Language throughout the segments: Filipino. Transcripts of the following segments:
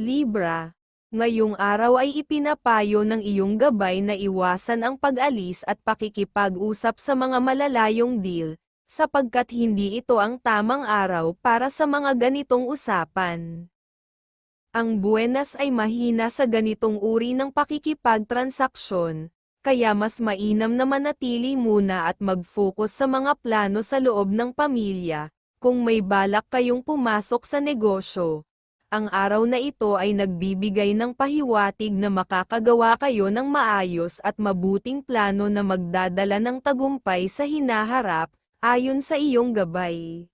Libra, ngayong araw ay ipinapayo ng iyong gabay na iwasan ang pag-alis at pakikipag-usap sa mga malalayong deal, sapagkat hindi ito ang tamang araw para sa mga ganitong usapan. Ang buenas ay mahina sa ganitong uri ng pakikipagtransaksyon, kaya mas mainam na manatili muna at mag-focus sa mga plano sa loob ng pamilya, kung may balak kayong pumasok sa negosyo. Ang araw na ito ay nagbibigay ng pahiwatig na makakagawa kayo ng maayos at mabuting plano na magdadala ng tagumpay sa hinaharap, ayon sa iyong gabay.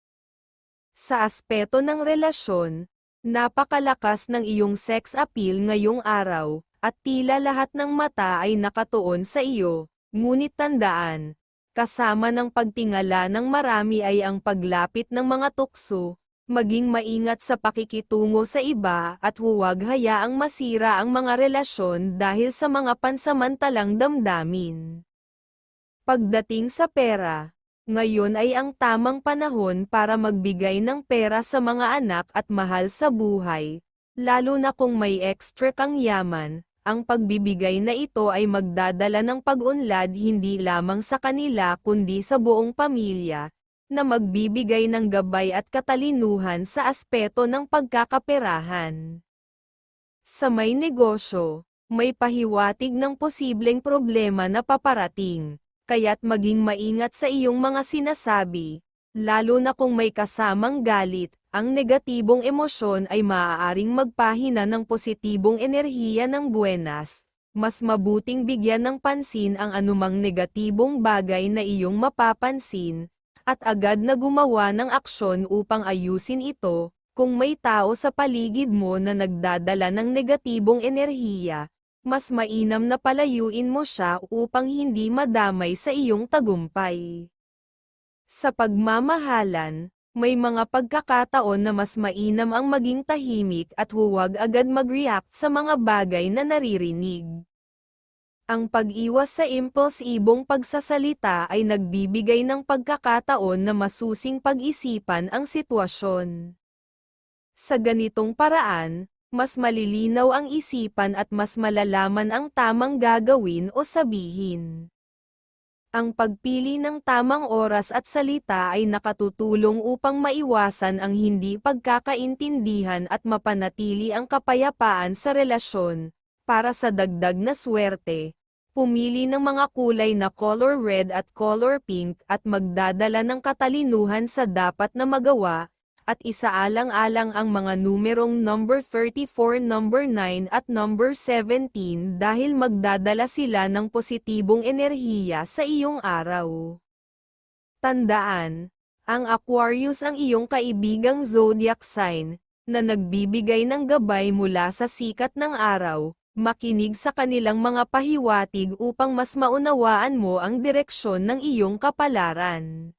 Sa aspeto ng relasyon, napakalakas ng iyong sex appeal ngayong araw, at tila lahat ng mata ay nakatuon sa iyo, ngunit tandaan, kasama ng pagtingala ng marami ay ang paglapit ng mga tukso, maging maingat sa pakikitungo sa iba at huwag hayaang masira ang mga relasyon dahil sa mga pansamantalang damdamin. Pagdating sa pera, ngayon ay ang tamang panahon para magbigay ng pera sa mga anak at mahal sa buhay, lalo na kung may extra kang yaman, ang pagbibigay na ito ay magdadala ng pag-unlad hindi lamang sa kanila kundi sa buong pamilya, na magbibigay ng gabay at katalinuhan sa aspeto ng pagkakaperahan. Sa may negosyo, may pahiwatig ng posibleng problema na paparating, kaya't maging maingat sa iyong mga sinasabi, lalo na kung may kasamang galit, ang negatibong emosyon ay maaaring magpahina ng positibong enerhiya ng buenas, mas mabuting bigyan ng pansin ang anumang negatibong bagay na iyong mapapansin, at agad na gumawa ng aksyon upang ayusin ito, kung may tao sa paligid mo na nagdadala ng negatibong enerhiya, mas mainam na palayuin mo siya upang hindi madamay sa iyong tagumpay. Sa pagmamahalan, may mga pagkakataon na mas mainam ang maging tahimik at huwag agad mag-react sa mga bagay na naririnig. Ang pag-iwas sa impulsibong pagsasalita ay nagbibigay ng pagkakataon na masusing pag-isipan ang sitwasyon. Sa ganitong paraan, mas malilinaw ang isipan at mas malalaman ang tamang gagawin o sabihin. Ang pagpili ng tamang oras at salita ay nakatutulong upang maiwasan ang hindi pagkakaintindihan at mapanatili ang kapayapaan sa relasyon, para sa dagdag na swerte, pumili ng mga kulay na color red at color pink at magdadala ng katalinuhan sa dapat na magawa, at isaalang-alang ang mga numerong number 34, number 9 at number 17 dahil magdadala sila ng positibong enerhiya sa iyong araw. Tandaan, ang Aquarius ang iyong kaibigang zodiac sign, na nagbibigay ng gabay mula sa sikat ng araw, makinig sa kanilang mga pahiwatig upang mas maunawaan mo ang direksyon ng iyong kapalaran.